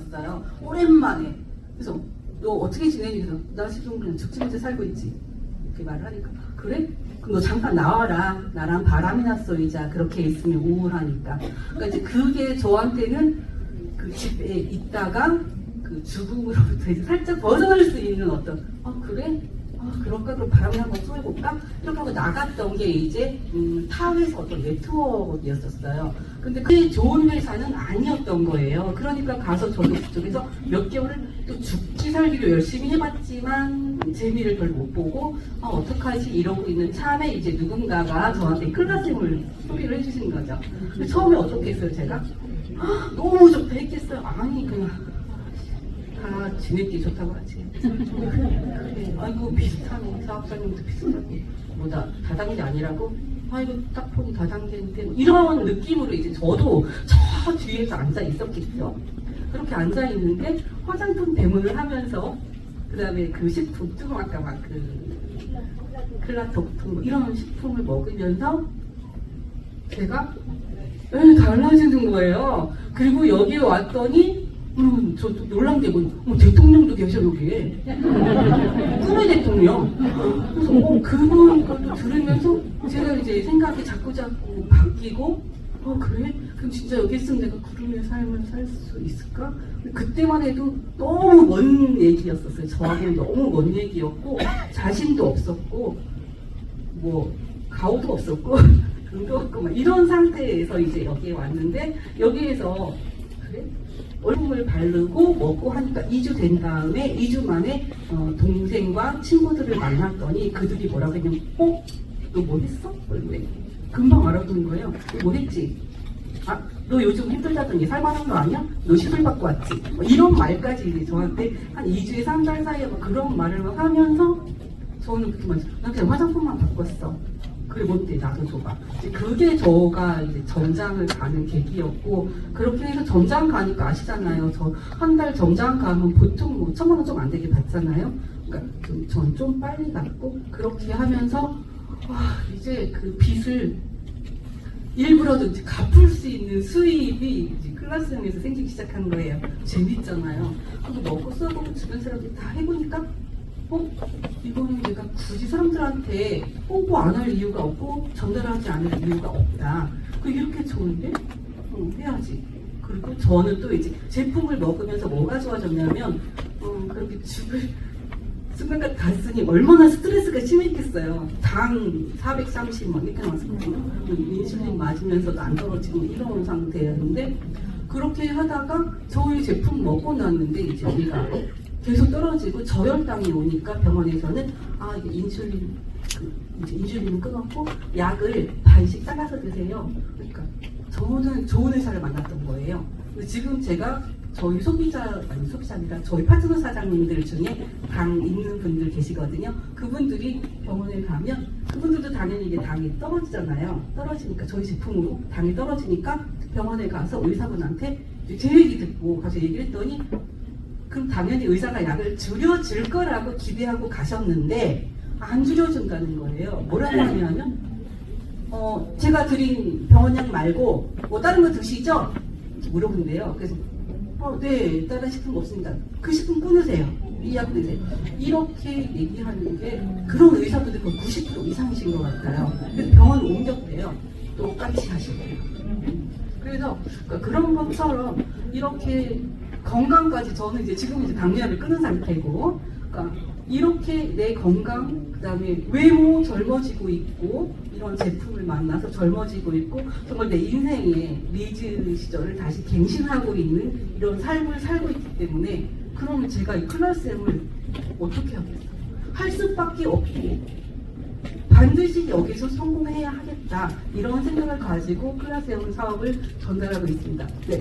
왔어요. 오랜만에. 그래서 너 어떻게 지내니? 그래서 나 지금 그냥 죽지면서 살고 있지. 이렇게 말을 하니까 그래? 그럼 너 잠깐 나와라. 나랑 바람이나 쏘이자. 그렇게 있으면 우울하니까. 그러니까 이제 그게 저한테는 그 집에 있다가 그 죽음으로부터 이제 살짝 벗어날 수 있는 어떤 아 그래? 아 그럴까? 그럼 바람을 한번 쏘해볼까? 이렇게 하고 나갔던 게 이제 음, 타 회사 어떤 네트워크였었어요. 근데 그게 좋은 회사는 아니었던 거예요. 그러니까 가서 저도 그쪽에서 몇 개월을 또 죽기 살기로 열심히 해봤지만 재미를 별 못 보고 아, 어떡하지 이러고 있는 참에 이제 누군가가 저한테 클라스를 소리를 해주신 거죠. 처음에 어떻게 했어요 제가? 아, 너무 좋다 했겠어요. 아니 그냥 다 지네끼 좋다고 하지. 아이고 비슷하네. 사업자님도 비슷하고 뭐다 다단계 아니라고? 아이고 딱 보니 다단계인데 뭐 이런 느낌으로 이제 저도 저 뒤에서 앉아 있었겠죠. 그렇게 앉아 있는데 화장품 배문을 하면서 그다음에 그 식품 조금 아까 막그 클라톡통 뭐 이런 식품을 먹으면서 제가 에, 달라지는 거예요. 그리고 여기에 왔더니 음, 저 뭐냐. 어, 대통령도 계셔, 여기에. 꿈의 대통령. 그래서, 어, 그분 것도 들으면서 제가 이제 생각이 자꾸 자꾸 바뀌고, 어, 그래? 그럼 진짜 여기 있으면 내가 구름의 삶을 살 수 있을까? 그때만 해도 너무 먼 얘기였었어요. 저하고는 너무 먼 얘기였고, 자신도 없었고, 뭐, 가오도 없었고, 돈도 없고, 막 이런 상태에서 이제 여기에 왔는데, 여기에서, 그래? 얼음을 바르고 먹고 하니까 2주 된 다음에 2주 만에 어, 동생과 친구들을 만났더니 그들이 뭐라고 했냐면 어? 너 뭐 했어? 얼굴에 금방 알아보는 거예요 뭐 했지? 아, 너 요즘 힘들다더니 살만한 거 아니야? 너 시술 받고 왔지? 뭐 이런 말까지 저한테 한 2주에 3달 사이에 막 그런 말을 막 하면서 저는 그렇게 말했어요. 나 그냥 화장품만 바꿨어. 뭔데 나도 줘봐. 이제 그게 저가 이제 전장을 가는 계기였고 그렇게 해서 전장 가니까 아시잖아요. 저 한달 전장 가면 보통 뭐 천만 원 좀 안 되게 받잖아요. 그러니까 전좀 빨리 받고 그렇게 하면서 와 이제 그 빚을 일부러도 갚을 수 있는 수입이 클라스룸에서 생기기 시작한 거예요. 재밌잖아요. 그리고 먹고 써보고 주변 사람들이 다 해보니까 어? 이거는 내가 굳이 사람들한테 홍보 안 할 이유가 없고 전달하지 않을 이유가 없다. 그 이렇게 좋은데? 어, 해야지. 그리고 저는 또 이제 제품을 먹으면서 뭐가 좋아졌냐면 어, 그렇게 죽을 순간까지 갔으니 얼마나 스트레스가 심했겠어요. 당 430막 이렇게 나왔거든요. 인슐린 맞으면서도 안 떨어지고 이런 상태였는데 그렇게 하다가 저희 제품 먹고 났는데 이제 우리가 계속 떨어지고 저혈당이 오니까 병원에서는 아 인슐린 그 이제 인슐린 끊었고 약을 반씩 잘라서 드세요. 그러니까 저는 좋은 의사를 만났던 거예요. 지금 제가 저희 소비자 아니 소비자 아니라 저희 파트너 사장님들 중에 당 있는 분들 계시거든요. 그분들이 병원에 가면 그분들도 당연히 이게 당이 떨어지잖아요. 떨어지니까 저희 제품으로 당이 떨어지니까 병원에 가서 의사분한테 제 얘기 듣고 가서 얘기를 했더니 그럼 당연히 의사가 약을 줄여줄 거라고 기대하고 가셨는데 안 줄여준다는 거예요. 뭐라고 하냐면 어 제가 드린 병원약 말고 뭐 다른 거 드시죠? 물어본대요. 그래서 어, 네 다른 식품 없습니다. 그 식품 끊으세요. 이 약 드세요. 이렇게 얘기하는 게 그런 의사분들 거의 90% 이상이신 것 같아요. 그래서 병원 옮겼대요. 똑같이 하시고요. 그래서 그러니까 그런 것처럼 이렇게 건강까지 저는 이제 지금 이제 당뇨를 끊은 상태고, 그러니까 이렇게 내 건강, 그다음에 외모 젊어지고 있고 이런 제품을 만나서 젊어지고 있고 정말 내 인생의 리즈 시절을 다시 갱신하고 있는 이런 삶을 살고 있기 때문에 그러면 제가 이 클라스엠을 어떻게 하겠어요? 할 수밖에 없고 반드시 여기서 성공해야 하겠다 이런 생각을 가지고 클라스엠 사업을 전달하고 있습니다. 네.